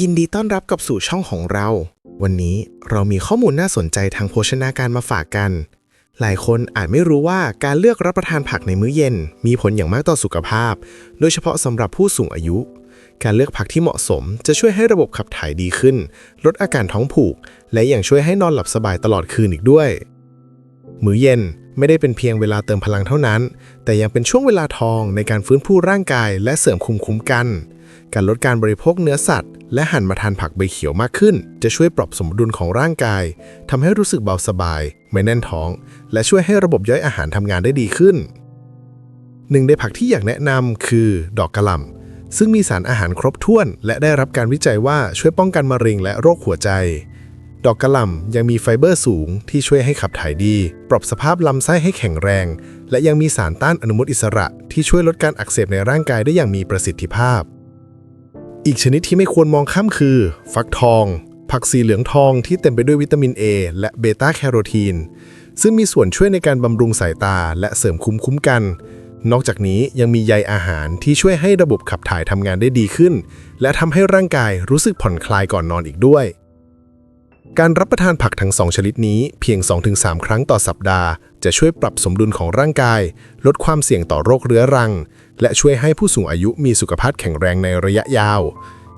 ยินดีต้อนรับกับสู่ช่องของเรา วันนี้เรามีข้อมูลน่าสนใจทางโภชนาการมาฝากกัน หลายคนอาจไม่รู้ว่าการเลือกรับประทานผักในมื้อเย็น มีผลอย่างมากต่อสุขภาพ โดยเฉพาะสำหรับผู้สูงอายุ การเลือกผักที่เหมาะสม จะช่วยให้ระบบขับถ่ายดีขึ้น ลดอาการท้องผูก และยังช่วยให้นอนหลับสบายตลอดคืนอีกด้วย มื้อเย็นไม่ได้เป็นเพียงเวลาเติมพลังเท่านั้น แต่ยังเป็นช่วงเวลาทองในการฟื้นฟูร่างกาย และเสริมคุมคุ้มกัน การลดการบริโภคเนื้อสัตว์ และหันมาทานผักใบเขียวมากขึ้น จะช่วยปรับสมดุลของร่างกายทำให้รู้สึกเบาสบาย ไม่แน่นท้อง และช่วยให้ระบบย่อยอาหารทำงานได้ดีขึ้น หนึ่งในผักที่อยากแนะนำคือ ดอกกระหล่ำซึ่งมีสารอาหารครบถ้วน และได้รับการวิจัยว่าช่วยป้องกันมะเร็งและโรคหัวใจ ดอกกระหล่ำยังมีไฟเบอร์สูง ที่ช่วยให้ขับถ่ายดี ปรับสภาพลำไส้ให้แข็งแรง และยังมีสารต้านอนุมูลอิสระ ที่ช่วยลดการอักเสบในร่างกายได้อย่างมีประสิทธิภาพ อีกชนิดที่ไม่ควรมองข้ามคือ ฟักทอง ผักสีเหลืองทองที่เต็มไปด้วยวิตามิน A และเบต้าแคโรทีน ซึ่งมีส่วนช่วยในการบำรุงสายตาและเสริมคุ้มคุ้มกัน นอกจากนี้ยังมีใยอาหารที่ช่วยให้ระบบขับถ่ายทำงานได้ดีขึ้น และทำให้ร่างกายรู้สึกผ่อนคลายก่อนนอนอีกด้วย การรับประทานผักทั้งสองชนิดนี้เพียง 2-3 ครั้งต่อสัปดาห์ จะช่วยปรับสมดุลของร่างกาย ลดความเสี่ยงต่อโรคเรื้อรัง และช่วยให้ผู้สูงอายุมีสุขภาพแข็งแรงในระยะยาว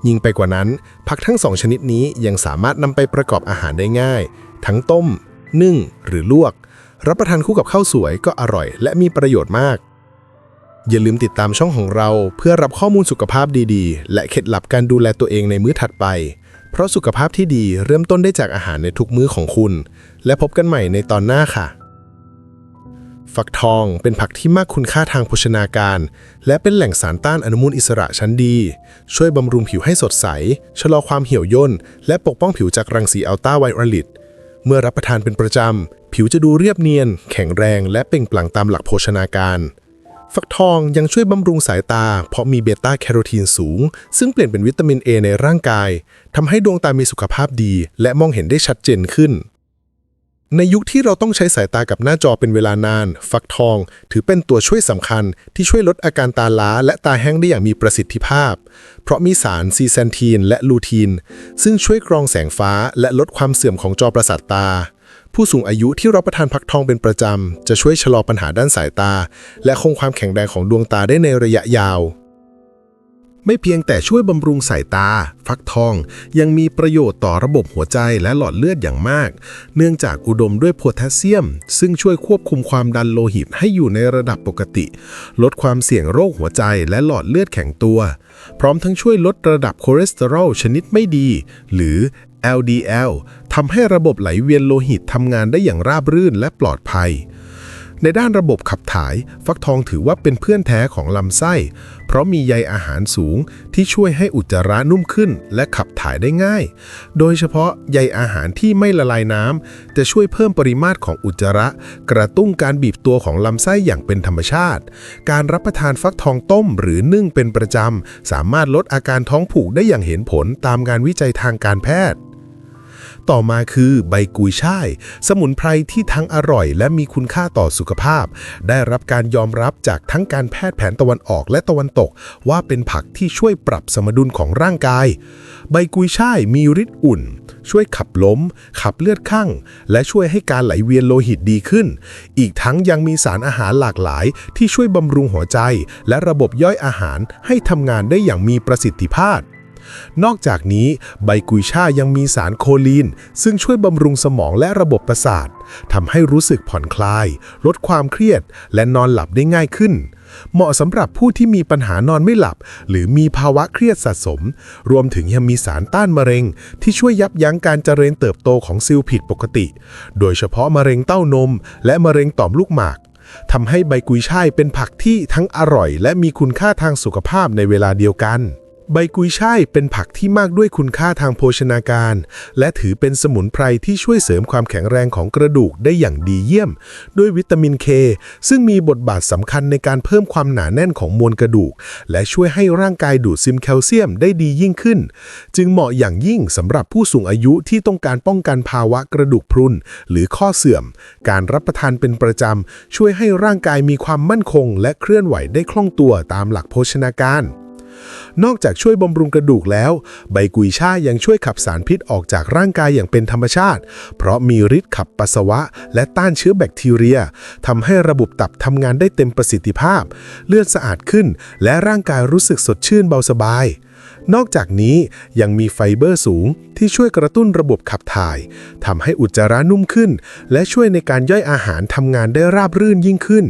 ยิ่งไปกว่านั้น ผักทั้งสองชนิดนี้ยังสามารถนำไปประกอบอาหารได้ง่าย ทั้งต้ม นึ่ง หรือลวก รับประทานคู่กับข้าวสวยก็อร่อย และมีประโยชน์มาก อย่าลืมติดตามช่องของเราเพื่อรับข้อมูลสุขภาพดีๆ และเคล็ดลับการดูแลตัวเองในมื้อถัดไป เพราะสุขภาพที่ดีเริ่มต้นได้จากอาหารในทุกมื้อของคุณ และพบกันใหม่ในตอนหน้าค่ะ ฟักทองเป็นผักที่มากคุณค่าทางโภชนาการ และเป็นแหล่งสารต้านอนุมูลอิสระชั้นดี ช่วยบำรุงผิวให้สดใส ชะลอความเหี่ยวย่น และปกป้องผิวจากรังสีอัลตราไวโอเลตเมื่อรับประทานเป็นประจำ ผิวจะดูเรียบเนียน แข็งแรง และเปล่งปลั่งตามหลักโภชนาการ ฟักทองยังช่วยบำรุงสายตา เพราะมีเบต้าแคโรทีนสูง ซึ่งเปลี่ยนเป็นวิตามิน A ในร่างกายทำให้ดวงตามีสุขภาพดี และมองเห็นได้ชัดเจนขึ้น ในยุคที่เราต้องใช้สายตากับหน้าจอเป็นเวลานาน ฟักทอง ถือเป็นตัวช่วยสำคัญที่ช่วยลดอาการตาล้า และตาแห้งได้อย่างมีประสิทธิภาพ เพราะมีสารซีแซนทีนและลูทีน ซึ่งช่วยกรองแสงฟ้าและลดความเสื่อมของจอประสาทตา ผู้สูงอายุที่รับประทานฟักทองเป็นประจำ จะช่วยชะลอปัญหาด้านสายตา และคงความแข็งแรงของดวงตาได้ในระยะยาว ไม่เพียงแต่ช่วยบำรุงสายตา ฟักทอง ยังมีประโยชน์ต่อระบบหัวใจและหลอดเลือดอย่างมาก เนื่องจากอุดมด้วยโพแทสเซียม ซึ่งช่วยควบคุมความดันโลหิตให้อยู่ในระดับปกติ ลดความเสี่ยงโรคหัวใจและหลอดเลือดแข็งตัว พร้อมทั้งช่วยลดระดับคอเลสเตอรอลชนิดไม่ดี หรือ LDL ทำให้ระบบไหลเวียนโลหิตทำงานได้อย่างราบรื่นและปลอดภัย ในด้านระบบขับถ่าย ฟักทองถือว่าเป็นเพื่อนแท้ของลำไส้ เพราะมีใยอาหารสูงที่ช่วยให้อุจจาระนุ่มขึ้น และขับถ่ายได้ง่าย โดยเฉพาะใยอาหารที่ไม่ละลายน้ำจะช่วยเพิ่มปริมาตรของอุจจาระ กระตุ้นการบีบตัวของลำไส้อย่างเป็นธรรมชาติ การรับประทานฟักทองต้มหรือนึ่งเป็นประจำ สามารถลดอาการท้องผูกได้อย่างเห็นผลตามงานวิจัยทางการแพทย์ ต่อมาคือใบกุยช่าย สมุนไพรที่ทั้งอร่อย และมีคุณค่าต่อสุขภาพ ได้รับการยอมรับจากทั้งการแพทย์แผนตะวันออกและตะวันตก ว่าเป็นผักที่ช่วยปรับสมดุลของร่างกาย ใบกุยช่ายมีฤทธิ์อุ่น ช่วยขับล้มขับเลือดข้างและช่วยให้การไหลเวียนโลหิตดีขึ้น อีกทั้งยังมีสารอาหารหลากหลาย ที่ช่วยบำรุงหัวใจ และระบบย่อยอาหารให้ทำงานได้อย่างมีประสิทธิภาพ นอกจากนี้ใบกุยช่ายยังมีสารโคลีน ซึ่งช่วยบำรุงสมองและระบบประสาททำให้รู้สึกผ่อนคลาย ลดความเครียด และนอนหลับได้ง่ายขึ้น เหมาะสำหรับผู้ที่มีปัญหานอนไม่หลับ หรือมีภาวะเครียดสะสม รวมถึงยังมีสารต้านมะเร็ง ที่ช่วยยับยั้งการเจริญเติบโตของเซลล์ผิดปกติ โดยเฉพาะมะเร็งเต้านม และมะเร็งต่อมลูกหมากทำให้ใบกุยช่ายเป็นผักที่ทั้งอร่อย และมีคุณค่าทางสุขภาพในเวลาเดียวกัน ใบกุยช่ายเป็นผักที่มากด้วยคุณค่าทางโภชนาการ และถือเป็นสมุนไพรที่ช่วยเสริมความแข็งแรงของกระดูกได้อย่างดีเยี่ยม ด้วยวิตามินเคซึ่งมีบทบาทสำคัญในการเพิ่มความหนาแน่นของมวลกระดูก และช่วยให้ร่างกายดูดซึมแคลเซียมได้ดียิ่งขึ้น จึงเหมาะอย่างยิ่งสำหรับผู้สูงอายุที่ต้องการป้องกันภาวะกระดูกพรุนหรือข้อเสื่อม การรับประทานเป็นประจำช่วยให้ร่างกายมีความมั่นคง และเคลื่อนไหวได้คล่องตัวตามหลักโภชนาการ นอกจากช่วยบำรุงกระดูกแล้ว ใบกุยช่ายยังช่วยขับสารพิษออกจากร่างกายอย่างเป็นธรรมชาติ เพราะมีฤทธิ์ขับปัสสาวะ และต้านเชื้อแบคทีเรียทำให้ระบบตับทำงานได้เต็มประสิทธิภาพ เลือดสะอาดขึ้น และร่างกายรู้สึกสดชื่นเบาสบายนอกจากนี้ยังมีไฟเบอร์สูงที่ช่วยกระตุ้นระบบขับถ่ายทำให้อุจจาระนุ่มขึ้น และช่วยในการย่อยอาหารทำงานได้ราบรื่นยิ่งขึ้น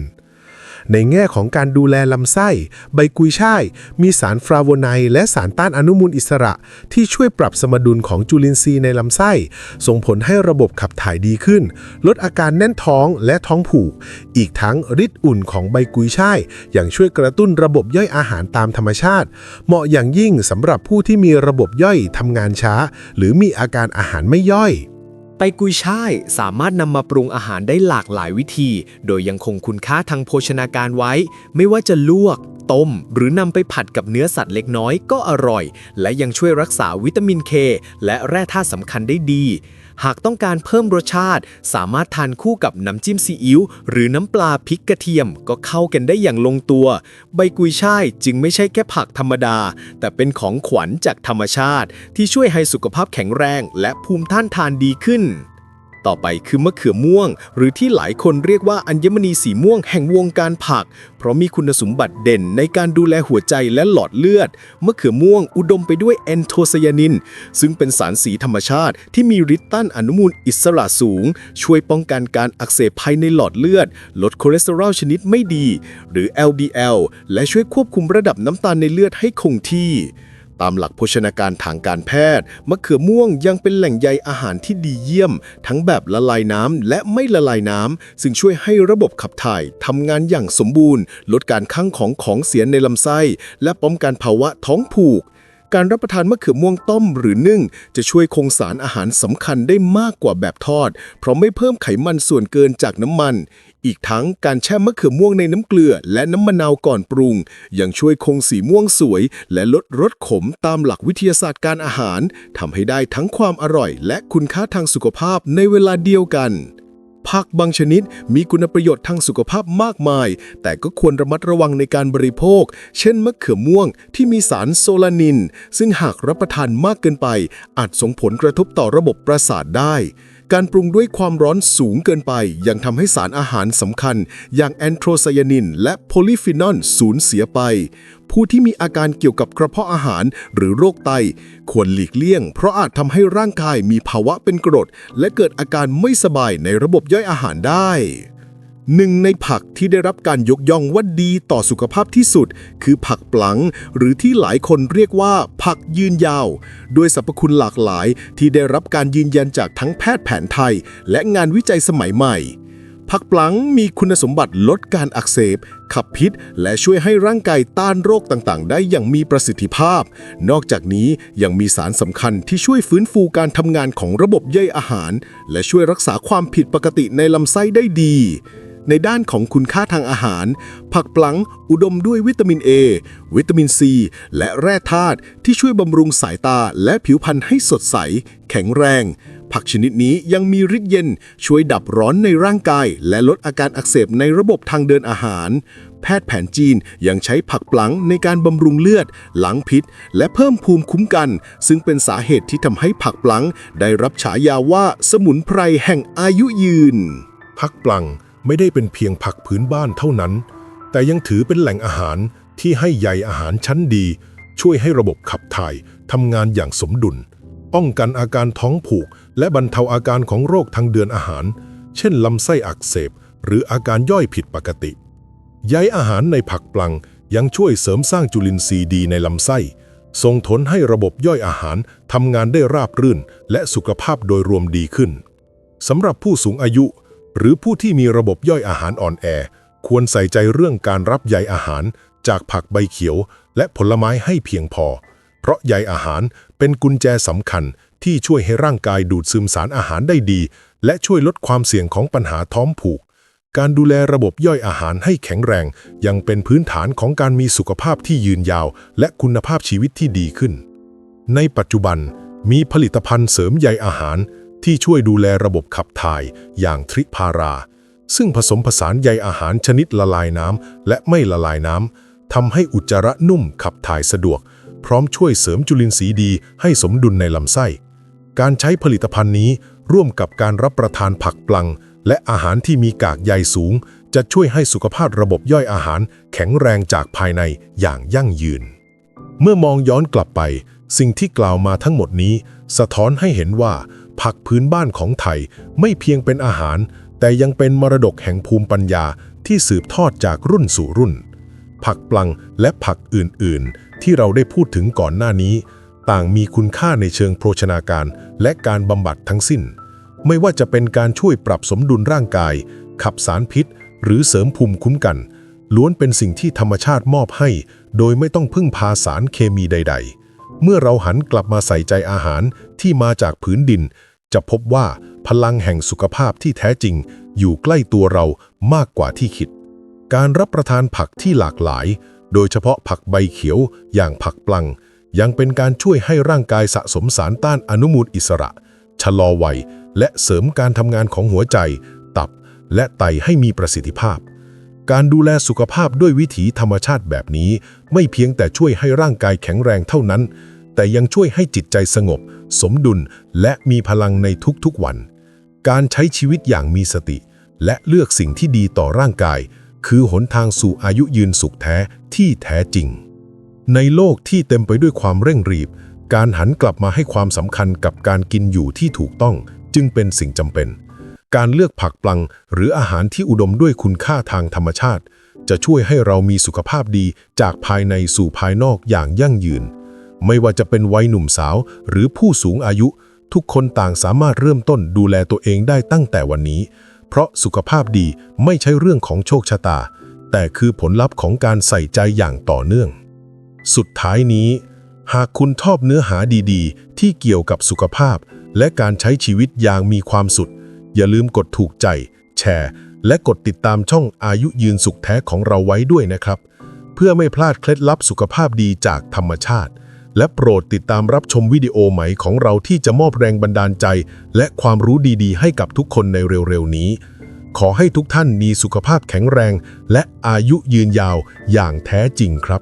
ในแง่ของการดูแลลำไส้ ใบกุยช่าย มีสารฟลาโวไนด์และสารต้านอนุมูลอิสระ ที่ช่วยปรับสมดุลของจุลินทรีย์ในลำไส้ ส่งผลให้ระบบขับถ่ายดีขึ้น ลดอาการแน่นท้องและท้องผูก อีกทั้งฤทธิ์อุ่นของใบกุยช่ายยังช่วยกระตุ้นระบบย่อยอาหารตามธรรมชาติ เหมาะอย่างยิ่งสำหรับผู้ที่มีระบบย่อยทำงานช้า หรือมีอาการอาหารไม่ย่อย ไปกุยช่ายสามารถนำมาปรุงอาหารได้หลากหลายวิธี โดยยังคงคุณค่าทางโภชนาการไว้ ไม่ว่าจะลวก ต้ม หรือนำไปผัดกับเนื้อสัตว์เล็กน้อยก็อร่อย และยังช่วยรักษาวิตามินเคและแร่ธาตุสำคัญได้ดี หากต้องการเพิ่มรสชาติ สามารถทานคู่กับน้ำจิ้มซีอิ๊วหรือน้ำปลาพริกกระเทียมก็เข้ากันได้อย่างลงตัว ใบกุยช่ายจึงไม่ใช่แค่ผักธรรมดา แต่เป็นของขวัญจากธรรมชาติ ที่ช่วยให้สุขภาพแข็งแรง และภูมิต้านทานดีขึ้น ต่อไปคือมะเขือม่วง หรือที่หลายคนเรียกว่าอัญมณีสีม่วงแห่งวงการผัก เพราะมีคุณสมบัติเด่นในการดูแลหัวใจและหลอดเลือด มะเขือม่วงอุดมไปด้วยแอนโทไซยานิน ซึ่งเป็นสารสีธรรมชาติที่มีฤทธิ์ต้านอนุมูลอิสระสูง ช่วยป้องกันการอักเสบภายในหลอดเลือด ลดคอเลสเตอรอลชนิดไม่ดี หรือ LDL และช่วยควบคุมระดับน้ำตาลในเลือดให้คงที่ ตามหลักโภชนาการทางการแพทย์ มะเขือม่วงยังเป็นแหล่งใยอาหารที่ดีเยี่ยม ทั้งแบบละลายน้ำและไม่ละลายน้ำซึ่งช่วยให้ระบบขับถ่ายทำงานอย่างสมบูรณ์ ลดการข้างของของเสียในลำไส้ และป้องกันภาวะท้องผูก การรับประทานมะเขือม่วงต้มหรือนึ่ง จะช่วยคงสารอาหารสำคัญได้มากกว่าแบบทอด เพราะไม่เพิ่มไขมันส่วนเกินจากน้ำมัน อีกทั้งการแช่มะเขือม่วงในน้ำเกลือ และน้ำมะนาวก่อนปรุง ยังช่วยคงสีม่วงสวย และลดรสขมตามหลักวิทยาศาสตร์การอาหารทำให้ได้ทั้งความอร่อย และคุณค่าทางสุขภาพในเวลาเดียวกันผักบางชนิดมีคุณประโยชน์ทางสุขภาพมากมาย แต่ก็ควรระมัดระวังในการบริโภค เช่นมะเขือม่วงที่มีสารโซลานิน ซึ่งหากรับประทานมากเกินไป อาจส่งผลกระทบต่อระบบประสาทได้ การปรุงด้วยความร้อนสูงเกินไป ยังทำให้สารอาหารสำคัญ อย่างแอนโทไซยานิน และโพลิฟีนอลสูญเสียไป ผู้ที่มีอาการเกี่ยวกับกระเพาะอาหารหรือโรคไต ควรหลีกเลี่ยง เพราะอาจทำให้ร่างกายมีภาวะเป็นกรด และเกิดอาการไม่สบายในระบบย่อยอาหารได้ หนึ่งในผักที่ได้รับการยกย่องว่าดีต่อสุขภาพที่สุด คือผักปลัง หรือที่หลายคนเรียกว่า ผักยืนยาว ด้วยสรรพคุณหลากหลายที่ได้รับการยืนยันจากทั้งแพทย์แผนไทย และงานวิจัยสมัยใหม่ ผักปลังมีคุณสมบัติลดการอักเสบ ขับพิษ และช่วยให้ร่างกายต้านโรคต่างๆ ได้อย่างมีประสิทธิภาพ นอกจากนี้ยังมีสารสำคัญที่ช่วยฟื้นฟูการทำงานของระบบย่อยอาหาร และช่วยรักษาความผิดปกติในลำไส้ได้ดี ในด้านของคุณค่าทางอาหาร ผักปลังอุดมด้วยวิตามิน A วิตามิน C และแร่ธาตุที่ช่วยบำรุงสายตาและผิวพรรณให้สดใส แข็งแรง ผักชนิดนี้ยังมีฤทธิ์เย็น ช่วยดับร้อนในร่างกาย และลดอาการอักเสบในระบบทางเดินอาหาร แพทย์แผนจีนยังใช้ผักปลังในการบำรุงเลือด หล้างพิษ และเพิ่มภูมิคุ้มกัน ซึ่งเป็นสาเหตุที่ทำให้ผักปลังได้รับฉายาว่าสมุนไพรแห่งอายุยืน ผักปลัง ไม่ได้เป็นเพียงผักพื้นบ้านเท่านั้น แต่ยังถือเป็นแหล่งอาหารที่ให้ใยอาหารชั้นดี ช่วยให้ระบบขับถ่ายทำงานอย่างสมดุล ป้องกันอาการท้องผูก และบรรเทาอาการของโรคทางเดินอาหาร เช่นลำไส้อักเสบ หรืออาการย่อยผิดปกติ ใยอาหารในผักปลังยังช่วยเสริมสร้างจุลินทรีย์ดีในลำไส้ ส่งผลให้ระบบย่อยอาหารทำงานได้ราบรื่น และสุขภาพโดยรวมดีขึ้นสำหรับผู้สูงอายุ หรือผู้ที่มีระบบย่อยอาหารอ่อนแอ ควรใส่ใจเรื่องการรับใยอาหารจากผักใบเขียว และผลไม้ให้เพียงพอ เพราะใยอาหารเป็นกุญแจสำคัญที่ช่วยให้ร่างกายดูดซึมสารอาหารได้ดี และช่วยลดความเสี่ยงของปัญหาท้องผูก การดูแลระบบย่อยอาหารให้แข็งแรง ยังเป็นพื้นฐานของการมีสุขภาพที่ยืนยาว และคุณภาพชีวิตที่ดีขึ้น ในปัจจุบันมีผลิตภัณฑ์เสริมใยอาหาร ที่ช่วยดูแลระบบขับถ่ายอย่างทริพารา ซึ่งผสมผสานใยอาหารชนิดละลายน้ำและไม่ละลายน้ำทำให้อุจจาระนุ่มขับถ่ายสะดวก พร้อมช่วยเสริมจุลินทรีย์ดีให้สมดุลในลำไส้ การใช้ผลิตภัณฑ์นี้ร่วมกับการรับประทานผักปลัง และอาหารที่มีกากใยสูง จะช่วยให้สุขภาพระบบย่อยอาหารแข็งแรงจากภายในอย่างยั่งยืน เมื่อมองย้อนกลับไป สิ่งที่กล่าวมาทั้งหมดนี้ สะท้อนให้เห็นว่า ผักพื้นบ้านของไทยไม่เพียงเป็นอาหาร แต่ยังเป็นมรดกแห่งภูมิปัญญาที่สืบทอดจากรุ่นสู่รุ่น ผักปลังและผักอื่น ๆ ที่เราได้พูดถึงก่อนหน้านี้ ต่างมีคุณค่าในเชิงโภชนาการ และการบำบัดทั้งสิ้น ไม่ว่าจะเป็นการช่วยปรับสมดุลร่างกาย ขับสารพิษ หรือเสริมภูมิคุ้มกัน ล้วนเป็นสิ่งที่ธรรมชาติมอบให้ โดยไม่ต้องพึ่งพาสารเคมีใด ๆ เมื่อเราหันกลับมาใส่ใจอาหารที่มาจากผืนดิน จะพบว่าพลังแห่งสุขภาพที่แท้จริง อยู่ใกล้ตัวเรามากกว่าที่คิด การรับประทานผักที่หลากหลาย โดยเฉพาะผักใบเขียวอย่างผักปลัง ยังเป็นการช่วยให้ร่างกายสะสมสารต้านอนุมูลอิสระ ชะลอวัย และเสริมการทำงานของหัวใจ ตับ และไตให้มีประสิทธิภาพ การดูแลสุขภาพด้วยวิถีธรรมชาติแบบนี้ ไม่เพียงแต่ช่วยให้ร่างกายแข็งแรงเท่านั้น แต่ยังช่วยให้จิตใจสงบ สมดุลและมีพลังในทุกๆวัน การใช้ชีวิตอย่างมีสติ และเลือกสิ่งที่ดีต่อร่างกาย คือหนทางสู่อายุยืนสุขแท้ที่แท้จริง ในโลกที่เต็มไปด้วยความเร่งรีบ การหันกลับมาให้ความสำคัญกับการกินอยู่ที่ถูกต้อง จึงเป็นสิ่งจำเป็น การเลือกผักปลัง หรืออาหารที่อุดมด้วยคุณค่าทางธรรมชาติ จะช่วยให้เรามีสุขภาพดีจากภายในสู่ภายนอกอย่างยั่งยืน ไม่ว่าจะเป็นวัยหนุ่มสาว หรือผู้สูงอายุ ทุกคนต่างสามารถเริ่มต้นดูแลตัวเองได้ตั้งแต่วันนี้ เพราะสุขภาพดีไม่ใช่เรื่องของโชคชะตา แต่คือผลลัพธ์ของการใส่ใจอย่างต่อเนื่อง สุดท้ายนี้ หากคุณชอบเนื้อหาดีๆ ที่เกี่ยวกับสุขภาพ และการใช้ชีวิตอย่างมีความสุข อย่าลืมกดถูกใจ แชร์ และกดติดตามช่องอายุยืนสุขแท้ของเราไว้ด้วยนะครับ เพื่อไม่พลาดเคล็ดลับสุขภาพดีจากธรรมชาติ และโปรดติดตามรับชมวิดีโอใหม่ของเราที่จะมอบแรงบันดาลใจ และความรู้ดีๆ ให้กับทุกคนในเร็วๆนี้ ขอให้ทุกท่านมีสุขภาพแข็งแรง และอายุยืนยาวอย่างแท้จริงครับ